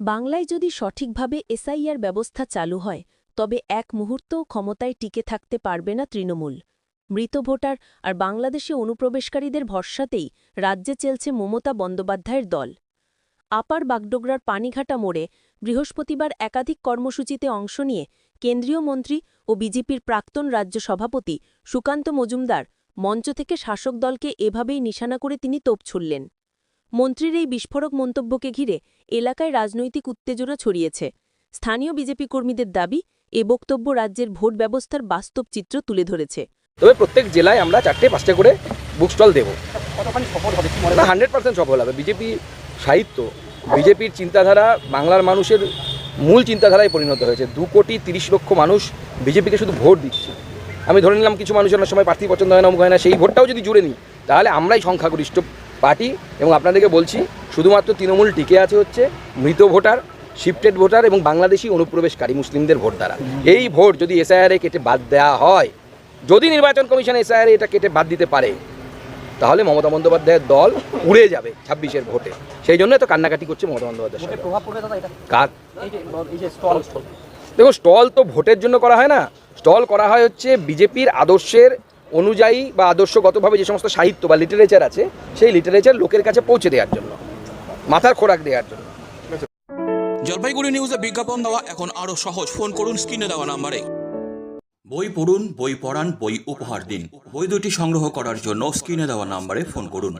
বাংলায় যদি সঠিকভাবে এসআইআর ব্যবস্থা চালু হয়, তবে এক মুহূর্তও ক্ষমতায় টিকে থাকতে পারবে না তৃণমূল। মৃত ভোটার আর বাংলাদেশে অনুপ্রবেশকারীদের ভরসাতেই রাজ্যে চলছে মমতা বন্দ্যোপাধ্যায়ের দল। আপার বাগডোগরার পানিঘাটা মোড়ে বৃহস্পতিবার একাধিক কর্মসূচিতে অংশ নিয়ে কেন্দ্রীয় মন্ত্রী ও বিজেপির প্রাক্তন রাজ্য সভাপতি সুকান্ত মজুমদার মঞ্চ থেকে শাসক দলকে এভাবেই নিশানা করে তিনি তোপ ছুড়লেন। মন্ত্রীর এই বিস্ফোরক মন্তব্যকে ঘিরে এলাকায় রাজনৈতিক উত্তেজনা ছড়িয়েছে। স্থানীয় বিজেপি কর্মীদের দাবি এ বক্তব্য রাজ্যের ভোট ব্যবস্থার বাস্তব চিত্র তুলে ধরেছে। তবে প্রত্যেক জেলায় আমরা চারটে পাঁচটা করে বুক স্টল দেবো। হান্ড্রেড পার্সেন্ট সফল হবে। বিজেপি সাহিত্য বিজেপির চিন্তাধারা বাংলার মানুষের মূল চিন্তাধারায় পরিণত হয়েছে। দু কোটি তিরিশ লক্ষ মানুষ বিজেপিকে শুধু ভোট দিচ্ছে। আমি ধরে নিলাম কিছু মানুষের সময় প্রার্থী পছন্দ হয় না অমুক হয় না সেই ভোটটাও যদি জুড়ে নিই তাহলে আমরাই সংখ্যাগরিষ্ঠ। পার্টি এবং আপনাদেরকে বলছি শুধুমাত্র তৃণমূল টিকে আছে হচ্ছে মৃত ভোটার শিফটেড ভোটার এবং বাংলাদেশি অনুপ্রবেশকারী মুসলিমদের ভোট দ্বারা। এই ভোট যদি এসআইআরে কেটে বাদ দেওয়া হয় যদি নির্বাচন কমিশন এসআইআর এটা কেটে বাদ দিতে পারে তাহলে মমতা বন্দ্যোপাধ্যায়ের দল উড়ে যাবে ছাব্বিশের ভোটে। সেই জন্য তো কান্নাকাটি করছে মমতা বন্দ্যোপাধ্যায় সরকার। প্রভাব পড়বে দাদা এটা? কার? এই যে এই যে স্টল স্টল দেখো স্টল তো ভোটের জন্য করা হয় না। স্টল করা হয় হচ্ছে বিজেপির আদর্শের অনুযায়ী বা আদর্শগতভাবে যে সমস্ত সাহিত্য বা লিটারেচার আছে সেই লিটারেচার লোকের কাছে পৌঁছে দেওয়ার জন্য মাথার খোরাক দেওয়ার জন্য। জলপাইগুড়ি নিউজে বিজ্ঞাপন দেওয়া এখন আরও সহজ। ফোন করুন স্ক্রিনে দেওয়া নাম্বারে। বই পড়ুন বই পড়ান বই উপহার দিন। বই দুটি সংগ্রহ করার জন্য স্ক্রিনে দেওয়া নাম্বারে ফোন করুন।